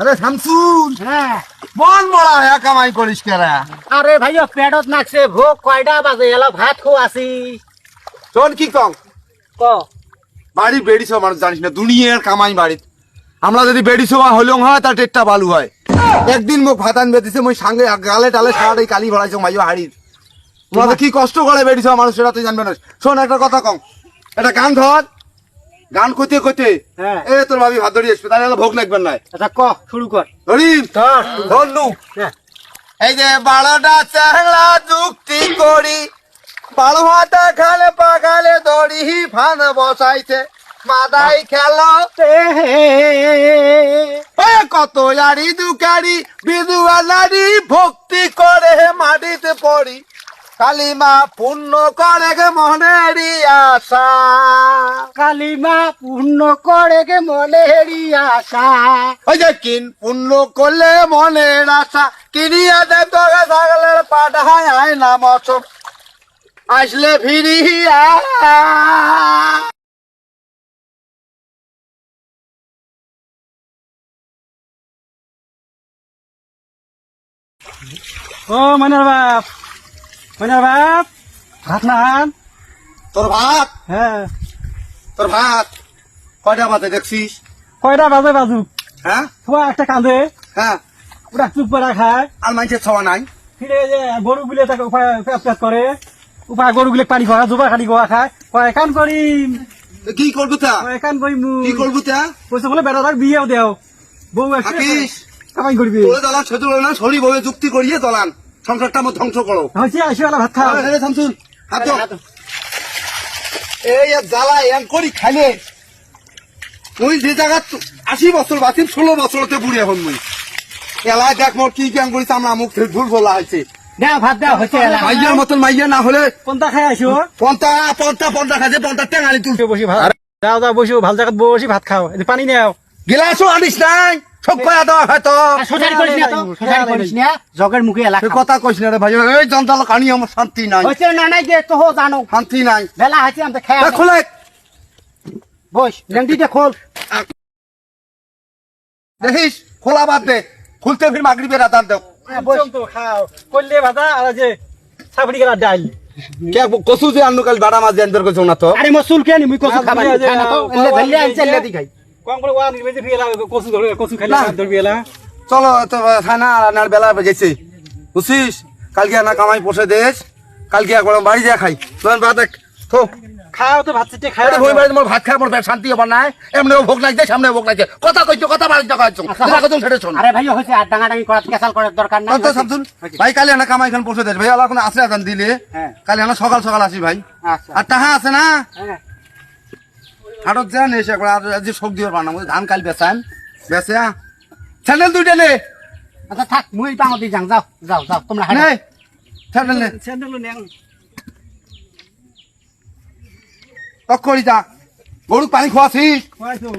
আরে শামসুল। হ্যাঁ। মন মরা হ্যাঁ কামাই করিস কেরা আরে ভাইয়া পেটত নাকছে ভোগ কয়টা বাজে এলা ভাত খো আসি শোন কি কম? ক? বাড়ি বেড়ি সব মানুষ জানিস না দুনিয়ার কামাই বাড়ি আমরা যদি বেড়ি সবা হলেও হয় তার টেটটা বালু হয়। একদিন মোক ভাত আনবে দিছে মই সাঙ্গে গালে টালে সারাটাই কালি ভরাইছো মাইও হাড়ির। তোমাদের কি কষ্ট করে বেড়ি সবা মানুষ সেটা তুই জানবে না। শোন একটা কথা কম। একটা গান ধর। গান কইতে কইতে হ্যাঁ। এ তোর ভাবি ভাত ধরি আসবে তাহলে ভোগ লাগবেন না। আচ্ছা ক শুরু কর। ধর ধরলু। হ্যাঁ। এই যে বারোটা চেংলা যুক্তি করি বারো হাতা খালে পাখালে দড়ি ফান বসাইছে। মাদাই খেলো। কত আড়ি দুকারি বিদুয়া নারী ভক্তি করে মাটিতে পড়ি। কালিমা পূর্ণ করে গে মনেরই আশা। কালিমা পূর্ণ করে গে মনেরই আশা। ওই যে কিন পূর্ণ করলে মনের আশা। কিনিয়া দে তোকে ছাগলের পাঠায় আয় না মশক। আসলে ফিরিয়া। ও মনের বাপ বাপ ভাত? নান তোর ভাত? হ্যাঁ। তোর ভাত? কয়টা বাজে দেখছিস? কয়টা বাজে বাজু হ্যাঁ? তোমার একটা কাঁদে। হ্যাঁ। ওরা চুপ করে খায়। আর মানুষের ছওয়া নাই। ফিরে যে গরু গুলে তাকে উপায় করে। উপায় গরু গুলে পানি খাওয়া জোবা খালি গোয়া খায়। কয় কান করিম। তো কি করব তা? কান করিম কি করব তা? পয়সা বলে বেটা তাক বিয়েও দেও। বউ থাকিস। কামাই করবি। ওরে দলান সেতু না সরি বলে যুক্তি করিয়ে দলান। সংসারটা আমার ধ্বংস করো। বেলা ভাত খাও আরে শামসুল হাত দাও। এই জ্বালা এম করি খাইলে তুই যে জায়গা আশি বছর বাতিল ষোলো বছরতে বুড়ি এখন মুই। এলায় দেখ মোর কি কেন করিস আমরা মুখ থেকে ভুল বলা হয়েছে। মাইয়ার মতন মাইয়া না হলে কোনটা খাই আসো পন্থা পন্থা খাইছে পন্থা টেঙালি তুলছে। বসি ভাত। যাও যাও বসো ভালো বসি ভাত খাও। পানি নেও গিলাসও আনিস নাই। সব কয়া দেওয়া হয়তো সোসাইটি করিস না তো সোসাইটি করিস না। জগের মুখে কথা কইস না রে ভাই এই জঞ্জাল কানি আমার শান্তি নাই। না নাই যে তো জানো। শান্তি নাই। বেলা হয়েছে আমি খেয়ে খোলে। বস লেংটিটা খোল। দেখিস খোলা বাদ দে। খুলতে ফির মাগরিবের আদান দেও। তো খাও। করলে ভাতা আর যে সাবড়ি গেলা ডাল। কে কসু যে আনু বাড়া মাছ না তো? আরে মসুল কে নি মুই কসু না, খাবা বুঝিয়া খাই না তো এলে ও, ধরলে ও, আনছে চলো তো থানা বেলা গেছে বুঝছিস? কালকে আনা কামাই পোষে দেশ কালকে একবার বাড়ি যা খাই। তোর ভাত থো। খাও তো ভাত চিটে খাই ভই বাড়ি তোমার ভাত শান্তি ভোগ লাগছে সামনে ভোগ লাগছে। কথা কইছো কথা ছেড়ে শোন। আরে ভাই হয়েছে আর ডাঙা ডাঙি করার কেসাল করার দরকার নাই। তো শামসুল ভাই কালি আনা কামাই খান পোষে দেশ। ভাই কোনো দিলে। হ্যাঁ। কালি আনা সকাল সকাল আসি ভাই। আচ্ছা। আর তাহা আছে না? হ্যাঁ। হাটত যান এসে একবার আর আজ সবজি বানাবো ধান কাল বেচান বেচে স্যান্ডেল দুইটা নে? আচ্ছা থাক মুই পাঙ দি যাং যাও যাও যাও তোমরা হাঁটো নে? স্যান্ডেল নে? স্যান্ডেল নে? তক করি যা। গরু পানি খোয়াছিস খাইছো